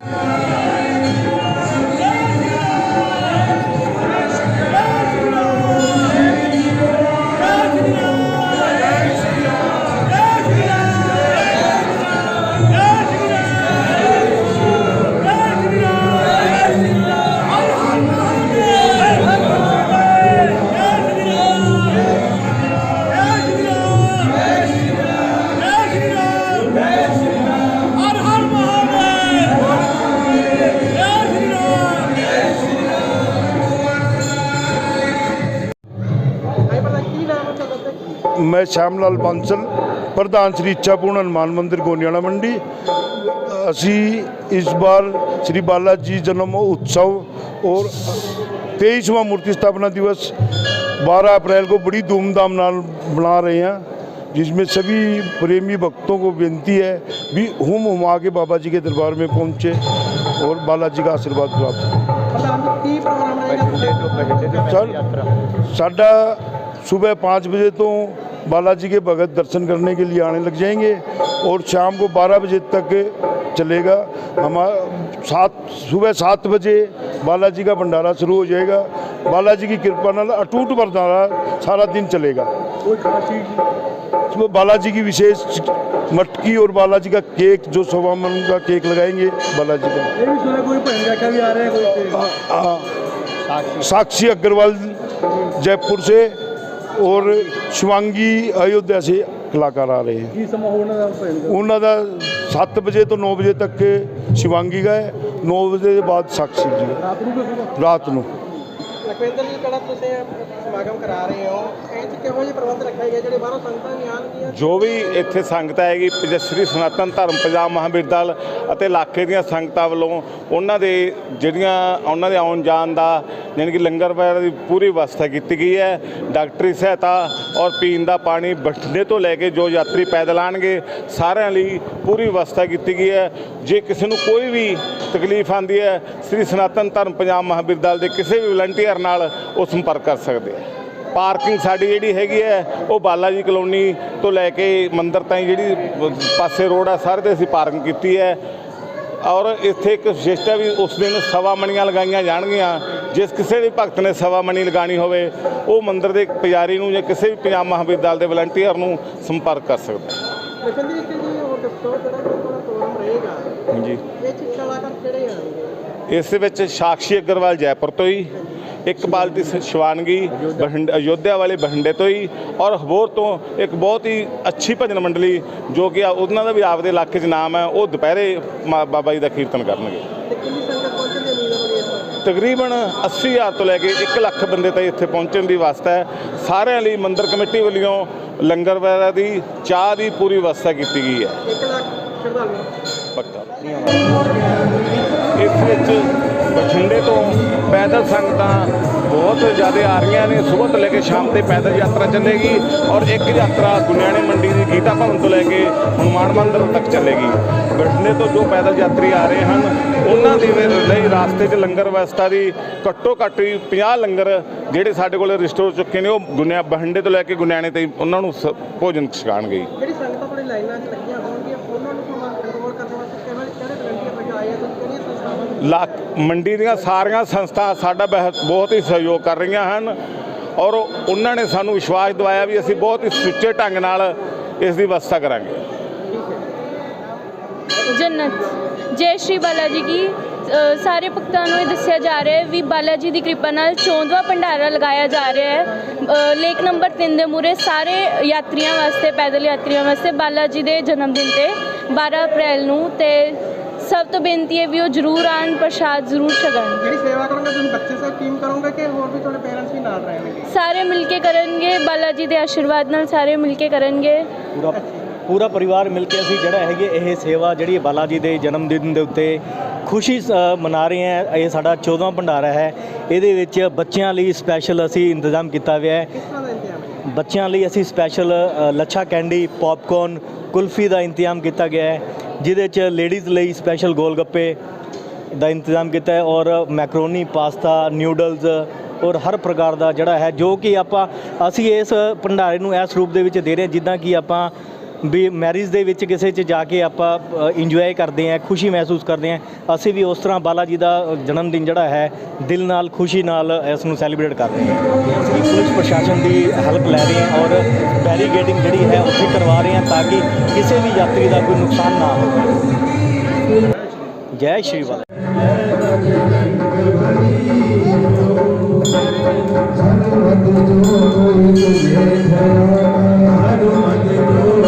ਹਰ ਮੈਂ ਸ਼ਾਮ ਲਾਲ ਬਾਂਸਲ ਪ੍ਰਧਾਨ ਸ੍ਰੀ ਇੱਛਾਪੂਰਨ ਹਨੂੰਮਾਨ ਮੰਦਿਰ ਗੋਨਿਆਣਾ ਮੰਡੀ ਅਸੀਂ ਇਸ ਬਾਰ ਸ੍ਰੀ ਬਾਲਾ ਜੀ ਜਨਮ उत्सव और तेईसवां मूर्ति स्थापना दिवस 12 अप्रैल को बड़ी धूमधाम नाल मना रहे हैं जिसमें सभी प्रेमी भक्तों को विनती है भी हुम हुमा के बाबा जी के दरबार में पहुंचे और बालाजी का आशीर्वाद प्राप्त करें सर साढ़ा सुबह पाँच बजे तो बालाजी के भगत दर्शन करने के लिए आने लग जाएँगे और शाम को 12 बजे तक चलेगा। हमारा सात सुबह सात बजे बालाजी का भंडारा शुरू हो जाएगा। बालाजी की कृपा न अटूट भंडारा सारा दिन चलेगा। तो बालाजी की विशेष मटकी और बालाजी का केक जो सवा मन का केक लगाएँगे बालाजी का। हाँ, हाँ। साक्षी अग्रवाल जयपुर से और शिवांगी अयोध्या से कलाकार आ रहे हैं ਕੀ ਸਮਾਂ ਹੋਣਾ ਦਾ ਭਜਨ ਗਾ ਉਹਨਾਂ ਦਾ 7 ਵਜੇ ਤੋਂ 9 ਵਜੇ ਤੱਕ ਸ਼ਿਵਾਂਗੀ ਗਾ ਹੈ 9 ਵਜੇ ਦੇ ਬਾਅਦ ਸਾਕਸ਼ੀ ਜੀ ਹੈ, ਰਾਤ ਨੂੰ ਕੋਈ ਸੁਬਾਹ ਰਾਤ ਨੂੰ ਲਖਵਿੰਦਰ ਜੀ ਕਿਹੜਾ ਤੁਸੀਂ ਸਮਾਗਮ ਕਰਾ ਰਹੇ ਹੋ, ਇਹ ਚ ਕਿਹੋ ਜਿਹੇ ਪ੍ਰਬੰਧ ਰੱਖੇ ਗਏ, ਜਿਹੜੇ ਬਾਹਰੋਂ ਸੰਗਤਾਂ ਵੀ ਆਉਣਗੀਆਂ? ਜੋ ਵੀ ਇੱਥੇ ਸੰਗਤ ਆਏਗੀ ਸ੍ਰੀ ਸਨਾਤਨ ਧਰਮ, ਪੰਜਾਬ ਮਹਾਂਵੀਰ ਦਲ ਅਤੇ ਇਲਾਕੇ ਦੀਆਂ ਸੰਗਤਾਂ ਵੱਲੋਂ ਉਹਨਾਂ ਦੇ ਜਿਹੜੀਆਂ, ਉਹਨਾਂ ਦੇ ਆਉਣ ਜਾਣ ਦਾ ਯਾਨੀ ਕਿ ਲੰਗਰ ਵਗੈਰਾ ਦੀ ਪੂਰੀ ਵਿਵਸਥਾ ਕੀਤੀ ਗਈ ਹੈ। ਡਾਕਟਰੀ ਸਹਾਇਤਾ ਔਰ ਪੀਣ ਦਾ ਪਾਣੀ ਬਠਿੰਡੇ ਤੋਂ ਲੈ ਕੇ ਜੋ ਯਾਤਰੀ ਪੈਦਲ ਆਣਗੇ ਸਾਰਿਆਂ ਲਈ ਪੂਰੀ ਵਿਵਸਥਾ ਕੀਤੀ ਗਈ ਹੈ। ਜੇ ਕਿਸੇ ਨੂੰ ਕੋਈ ਵੀ ਤਕਲੀਫ ਆਂਦੀ ਹੈ, ਸ੍ਰੀ ਸਨਾਤਨ ਧਰਮ ਪੰਜਾਬ ਮਹਾਂਵਿਦਿਆਲ ਦੇ ਕਿਸੇ ਵੀ ਵਲੰਟੀਅਰ ਨਾਲ ਉਹ ਸੰਪਰਕ ਕਰ ਸਕਦੇ ਆ। ਪਾਰਕਿੰਗ ਸਾਡੀ ਜਿਹੜੀ ਹੈਗੀ ਹੈ, ਉਹ ਬਾਲਾ ਜੀ ਕਲੋਨੀ ਤੋਂ ਲੈ ਕੇ ਮੰਦਰ ਤਾਈਂ ਜਿਹੜੀ ਪਾਸੇ ਰੋਡ ਆ, ਸਾਰੇ ਤੇ ਅਸੀਂ ਪਾਰਕਿੰਗ ਕੀਤੀ ਹੈ। ਔਰ ਇੱਥੇ ਇੱਕ ਵਿਸ਼ੇਸ਼ਤਾ ਵੀ ਉਸ ਦਿਨ ਸਵਾ ਮਣੀਆਂ ਲਗਾਈਆਂ ਜਾਣਗੀਆਂ। ਜਿਸ ਕਿਸੇ ਵੀ ਭਗਤ ਨੇ ਸਵਾ ਮਣੀ ਲਗਾਣੀ ਹੋਵੇ, ਉਹ ਮੰਦਰ ਦੇ ਪੁਜਾਰੀ ਨੂੰ ਜਾਂ ਕਿਸੇ ਵੀ ਪੰਜਾਬ ਮਹਾਂਵਿਦਿਆਲ ਦੇ ਵਲੰਟੀਅਰ ਨੂੰ ਸੰਪਰਕ ਕਰ ਸਕਦਾ ਲਖਵਿੰਦਰ ਜੀ ਜਿਹੜਾ ਤੁਹਾਡਾ ਪ੍ਰੋਗਰਾਮ ਰਹੇਗਾ ਹਾਂਜੀ। ਇਹ ਚ ਕਲਾਕਾਰ ਕਿਹੜੇ ਆਣਗੇ ਇਸ ਵਿੱਚ ਸਾਕਸ਼ੀ ਅਗਰਵਾਲ ਜੈਪੁਰ ਤੋਂ ਹੀ, ਇੱਕ ਬਾਲਟੀ ਸ- ਸ਼ਿਵਾਨਗੀ, ਬਠਿੰਡ, ਅਯੋਧਿਆ ਵਾਲੇ ਬਠਿੰਡੇ ਤੋਂ ਹੀ ਔਰ ਹਬੋਰ ਤੋਂ ਇੱਕ ਬਹੁਤ ਹੀ ਅੱਛੀ ਭਜਨ ਮੰਡਲੀ ਜੋ ਕਿ ਉਹਨਾਂ ਦਾ ਵੀ ਆਪਦੇ ਇਲਾਕੇ 'ਚ ਨਾਮ ਹੈ, ਉਹ ਦੁਪਹਿਰੇ ਮਾ- ਬਾਬਾ ਜੀ ਦਾ ਕੀਰਤਨ ਕਰਨਗੇ। ਤੇ ਕਿੰਨੀ ਸੰਗਤ ਤਕਰੀਬਨ 80000 ਤੋਂ ਲੈ ਕੇ 1 ਲੱਖ ਬੰਦੇ ਤਾਈਂ ਇੱਥੇ ਪਹੁੰਚਣ ਦੀ ਵਾਸਤਾ ਹੈ। ਸਾਰਿਆਂ ਲਈ ਮੰਦਰ ਕਮੇਟੀ ਵੱਲੋਂ ਲੰਗਰ ਵਗੈਰਾ ਦੀ ਚਾਹ ਦੀ ਪੂਰੀ ਵਿਵਸਥਾ ਕੀਤੀ ਗਈ ਹੈ। 1 ਲੱਖ ਸ਼ਰਧਾਲੂ। ਪੱਕਾ। ਇਸ ਵਿੱਚ ਬਠਿੰਡੇ ਤੋਂ ਪੈਦਲ ਸੰਗਤਾਂ ਬਹੁਤ ਜ਼ਿਆਦਾ ਆ ਰਹੀਆਂ ਨੇ। ਸਵੇਰ ਤੋਂ ਲੈ ਕੇ ਸ਼ਾਮ ਤੇ ਪੈਦਲ ਯਾਤਰਾ ਚੱਲੇਗੀ ਔਰ ਇੱਕ ਯਾਤਰਾ ਗੁਨਿਆਣੇ ਮੰਡੀ ਦੀ ਗੀਤਾ ਭਵਨ ਤੋਂ ਲੈ ਕੇ ਹਨੂਮਾਨ ਮੰਦਿਰ ਤੱਕ ਚੱਲੇਗੀ। ਬਠਿੰਡੇ ਤੋਂ ਜੋ ਪੈਦਲ ਯਾਤਰੀ ਆ ਰਹੇ ਹਨ, ਉਹਨਾਂ ਦੇ ਲਈ ਰਾਸਤੇ 'ਚ ਲੰਗਰ ਵਿਵਸਥਾ ਦੀ ਘੱਟੋ ਘੱਟ ਵੀ 50 ਲੰਗਰ ਜਿਹੜੇ ਸਾਡੇ ਕੋਲ ਰਜਿਸਟਰ ਹੋ ਚੁੱਕੇ ਨੇ, ਉਹ ਗੁਨਿਆ ਬਠਿੰਡੇ ਤੋਂ ਲੈ ਕੇ ਗੁਨਿਆਣੇ 'ਤੇ ਉਹਨਾਂ ਨੂੰ ਸ- ਭੋਜਨ ਛਕਾਣਗੇ ਲਾਈਨਾਂ 'ਚ ਲੱਗੀਆਂ ਹੋਣਗੀਆਂ ਉਹਨਾਂ ਨੂੰ ਕੰਟਰੋਲ ਕਰਨ ਵਾਸਤੇ ਕਿਹੜੇ ਕਿਹੜੇ ਵਲੰਟੀਅਰ ਬਚਾਏ ਆ ਤੇ ਕਿਹੜੀਆਂ ਸੰਸਥਾਵਾਂ ਨੇ ਲਾ ਮੰਡੀ ਦੀਆਂ ਸਾਰੀਆਂ ਸੰਸਥਾ ਸਾਡਾ ਬਹੁਤ ਹੀ ਸਹਿਯੋਗ ਕਰ ਰਹੀਆਂ ਹਨ ਔਰ ਉਹਨਾਂ ਨੇ ਸਾਨੂੰ ਵਿਸ਼ਵਾਸ ਦਿਵਾਇਆ ਵੀ ਅਸੀਂ ਬਹੁਤ ਹੀ ਸੁੱਚੇ ਢੰਗ ਨਾਲ ਇਸ ਦੀ ਵਿਵਸਥਾ ਕਰਾਂਗੇ। ਜੰਨਤ ਜੈ ਸ਼੍ਰੀ ਬਾਲਾ ਜੀ ਕੀ ਸਾਰੇ ਭਗਤਾਂ ਨੂੰ ਇਹ ਦੱਸਿਆ ਜਾ ਰਿਹਾ ਹੈ ਵੀ ਬਾਲਾ ਜੀ ਦੀ ਕਿਰਪਾ ਨਾਲ ਚੌਂਦਵਾ ਭੰਡਾਰਾ ਲਗਾਇਆ ਜਾ ਰਿਹਾ ਹੈ। ਲੇਕ ਨੰਬਰ 3 ਦੇ ਮੂਰੇ ਸਾਰੇ ਯਾਤਰੀਆਂ ਵਾਸਤੇ ਪੈਦਲ ਯਾਤਰੀਆਂ ਵਾਸਤੇ ਬਾਲਾ ਜੀ ਦੇ ਜਨਮ ਦਿਨ ਤੇ 12 ਅਪ੍ਰੈਲ ਨੂੰ ਤੇ ਸਭ ਤੋਂ ਬੇਨਤੀ ਹੈ ਵੀ ਉਹ ਜ਼ਰੂਰ ਆਣ ਪ੍ਰਸ਼ਾਦ ਜ਼ਰੂਰ ਛਕਣ। ਜਿਹੜੀ ਸੇਵਾ ਕਰੋਗੇ ਤੁਸੀਂ ਬੱਚੇ ਸਭ ਟੀਮ ਕਰੋਗੇ ਕਿ ਹੋਰ ਵੀ ਤੁਹਾਡੇ ਪੇਰੈਂਟਸ ਵੀ ਨਾਲ ਰਹਿਣਗੇ? ਸਾਰੇ ਮਿਲ ਕੇ ਕਰਨਗੇ ਬਾਲਾ ਜੀ ਦੇ ਆਸ਼ੀਰਵਾਦ ਨਾਲ ਸਾਰੇ ਮਿਲ ਕੇ ਕਰਨਗੇ। ਪੂਰਾ ਪੂਰਾ ਪਰਿਵਾਰ ਮਿਲ ਕੇ ਅਸੀਂ ਜਿਹੜਾ ਹੈਗੇ ਇਹ ਸੇਵਾ ਜਿਹੜੀ ਬਾਲਾ ਜੀ ਦੇ ਜਨਮ ਦਿਨ ਦੇ ਉੱਤੇ ਖੁਸ਼ੀ ਅ, ਮਨਾ ਰਹੇ ਹਾਂ। ਇਹ ਸਾਡਾ 14ਵਾਂ ਭੰਡਾਰਾ ਹੈ। ਇਹਦੇ ਵਿੱਚ ਬੱਚਿਆਂ ਲਈ ਸਪੈਸ਼ਲ ਅਸੀਂ ਇੰਤਜ਼ਾਮ ਕੀਤਾ ਹੋਇਆ ਹੈ। ਬੱਚਿਆਂ ਲਈ ਅਸੀਂ ਸਪੈਸ਼ਲ ਲੱਛਾ ਕੈਂਡੀ ਪੌਪਕੌਰਨ ਕੁਲਫੀ ਦਾ ਇੰਤਜ਼ਾਮ ਕੀਤਾ ਗਿਆ ਹੈ। ਜਿਹਦੇ 'ਚ ਲੇਡੀਜ਼ ਲਈ ਸਪੈਸ਼ਲ ਗੋਲ ਗੱਪੇ ਦਾ ਇੰਤਜ਼ਾਮ ਕੀਤਾ ਹੈ ਔਰ ਮੈਕਰੋਨੀ ਪਾਸਤਾ ਨਿਊਡਲਸ ਔਰ ਹਰ ਪ੍ਰਕਾਰ ਦਾ ਜਿਹੜਾ ਹੈ ਜੋ ਕਿ ਆਪਾਂ ਅਸੀਂ ਇਸ ਭੰਡਾਰੇ ਨੂੰ ਇਸ ਰੂਪ ਦੇ ਵਿੱਚ ਦੇ ਰਹੇ ਜਿੱਦਾਂ ਕਿ ਆਪਾਂ ਵੀ ਮੈਰਿਜ ਦੇ ਵਿੱਚ ਕਿਸੇ 'ਚ ਜਾ ਕੇ ਆਪਾਂ ਇੰਜੋਏ ਕਰਦੇ ਹਾਂ, ਖੁਸ਼ੀ ਮਹਿਸੂਸ ਕਰਦੇ ਹਾਂ, ਅਸੀਂ ਵੀ ਉਸ ਤਰ੍ਹਾਂ ਬਾਲਾ ਜੀ ਦਾ ਜਨਮ ਦਿਨ ਜਿਹੜਾ ਹੈ, ਦਿਲ ਨਾਲ, ਖੁਸ਼ੀ ਨਾਲ ਇਸ ਨੂੰ ਸੈਲੀਬ੍ਰੇਟ ਕਰ ਰਹੇ ਹਾਂ। ਅਸੀਂ ਪੁਲਿਸ ਪ੍ਰਸ਼ਾਸਨ ਦੀ ਹੈਲਪ ਲੈ ਰਹੇ ਹਾਂ ਔਰ ਬੈਰੀਗੇਡਿੰਗ ਜਿਹੜੀ ਹੈ ਉੱਥੇ ਕਰਵਾ ਰਹੇ ਹਾਂ ਤਾਂ ਕਿ ਕਿਸੇ ਵੀ ਯਾਤਰੀ ਦਾ ਕੋਈ ਨੁਕਸਾਨ ਨਾ ਹੋਵੇ। ਜੈ ਸ਼੍ਰੀ ਬਾਲਾ आप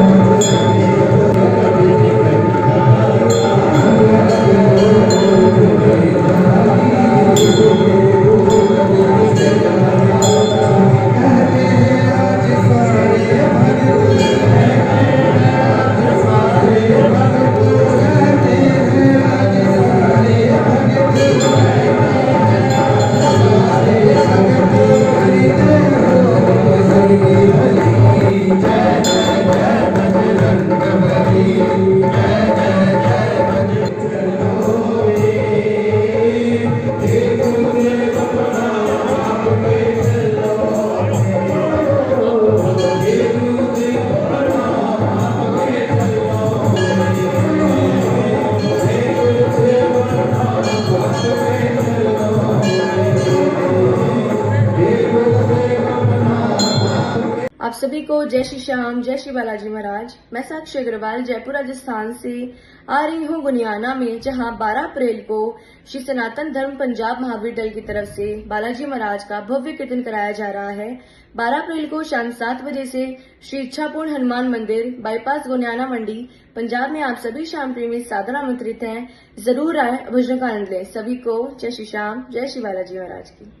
सभी को जय श्री श्याम, जय श्री बालाजी महाराज। मैं साक्षी अग्रवाल, जयपुर, राजस्थान से आ रही हूँ गुनियाना में जहाँ 12 अप्रैल को श्री सनातन धर्म पंजाब महावीर दल की तरफ़ से बालाजी महाराज का भव्य कीर्तन कराया जा रहा है। 12 अप्रैल को शाम सात बजे से श्री इच्छापूर्ण हनुमान मंदिर बाईपास गुनियाना मंडी, पंजाब में आप सभी श्याम प्रेमी सादर आमंत्रित हैं। ज़रूर आए भजनों का आनंद लें। सभी को जय श्री श्याम, जय श्री बालाजी महाराज की।